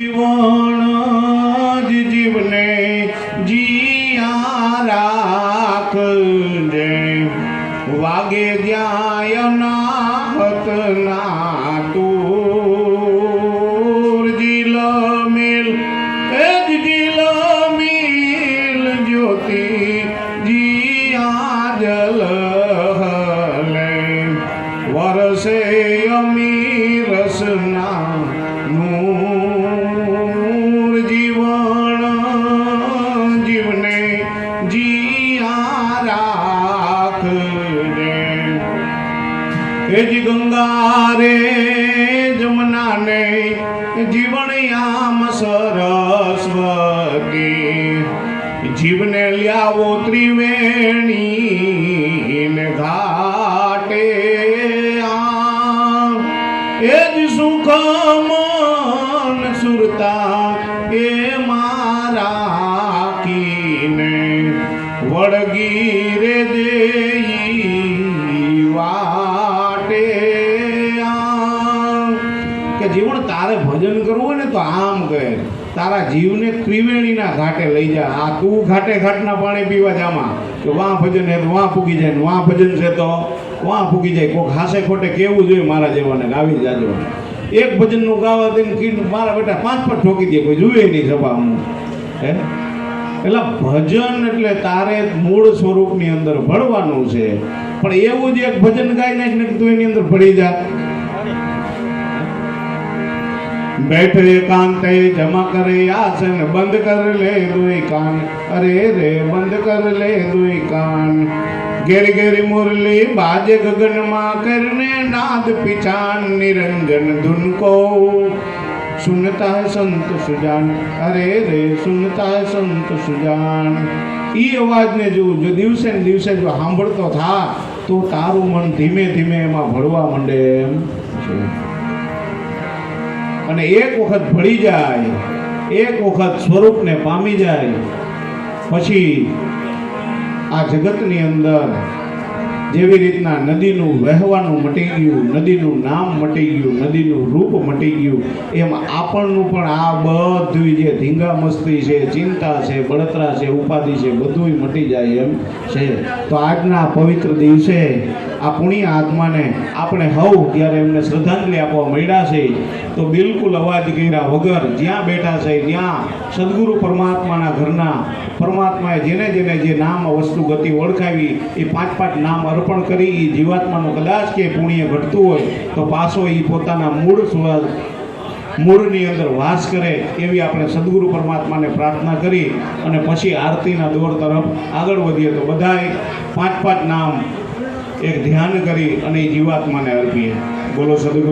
જીવણ જ જીવને જીયા રાખ જે વાગે ધ્યાય નાહત ના તું જીલ મિલ, એ જ જીલ મિલ જ્યોતિ. એ જ ગંગા રે, જમના ને જીવન યામ સરસ્વતી જીવને લ્યાવો ત્રિવેણી ને ઘાટે એ જ સુખ મન સુરતા એ મારા કીને વળગી રે દેઈ કે જીવન તારે ભજન કરવું હોય ને તો આમ કહે તારા જીવને ત્રિવેણીના ઘાટે લઈ જા. આ તું ઘાટે ઘાટના પાણી પીવા જામાં કે વાં ભજન હે તો વાં ફૂકી જાય ને વાં ભજન છે તો વાં ફૂગી જાય. કોઈ હાસે ખોટે કેવું જોઈએ મારા જેવાને ગાવી જાજો. એક ભજનનું ગાવા તેમ કીધું મારા બેટા પાંચ પર ઠોકી દે, કોઈ જોઈએ નહીં સભા હું હે? એટલે ભજન એટલે તારે મૂળ સ્વરૂપની અંદર ભળવાનું છે. પણ એવું જ એક ભજન ગાઈ નાખ ને તું એની અંદર ભળી જા બેઠ એકાંતે જમા કરે આસન બંધ કર લે દુઈ કાન અરે રે બંધ કર લે દુઈ કાન ગેર ઘેર મુરલી બાજે ગગનમાં કરને નાદ પિછાન નિરંજન ધૂન કો સુનતા સંત સુજાન અરે રે સુનતા સંત સુજાન એ અવાજને જો જો દિવસે ને દિવસે જો સાંભળતો થા તો તારું મન ધીમે ધીમે એમાં ભળવા માંડે એમ છે અને એક વખત ભળી જાય એક વખત સ્વરૂપને પામી જાય પછી આ જગતની અંદર જેવી રીતના નદીનું વહેવાનું મટી ગયું, નદીનું નામ મટી ગયું, નદીનું રૂપ મટી ગયું, એમ આપણનું પણ આ બધું જે ધીંગા મસ્તી છે, ચિંતા છે, બળતરા છે, ઉપાધિ છે બધું મટી જાય એમ છે. તો આજના પવિત્ર દિવસે આ પુણ્ય આત્માને આપણે હવ ત્યારે એમને શ્રદ્ધાંજલિ આપવા મળ્યા છે. તો બિલકુલ અવાજ કર્યા વગર જ્યાં બેઠા છે, ત્યાં સદગુરુ પરમાત્માના પરમાત્માએ જેને જેને જે નામ વસ્તુ ગતિ ઓળખાવી, એ પાંચ પાંચ નામ અર્પણ કરી એ જીવાત્માનું કદાચ કે પુણ્ય ઘટતું હોય, તો પાછો એ પોતાના મૂળ મૂળની અંદર વાસ કરે એવી આપણે સદગુરુ પરમાત્માને પ્રાર્થના કરી અને પછી આરતીના દોર તરફ આગળ વધીએ તો બધાએ પાંચ પાંચ નામ એક ધ્યાન કરી અને એ જીવાત્માને અર્પીએ. બોલો સદગુરુ.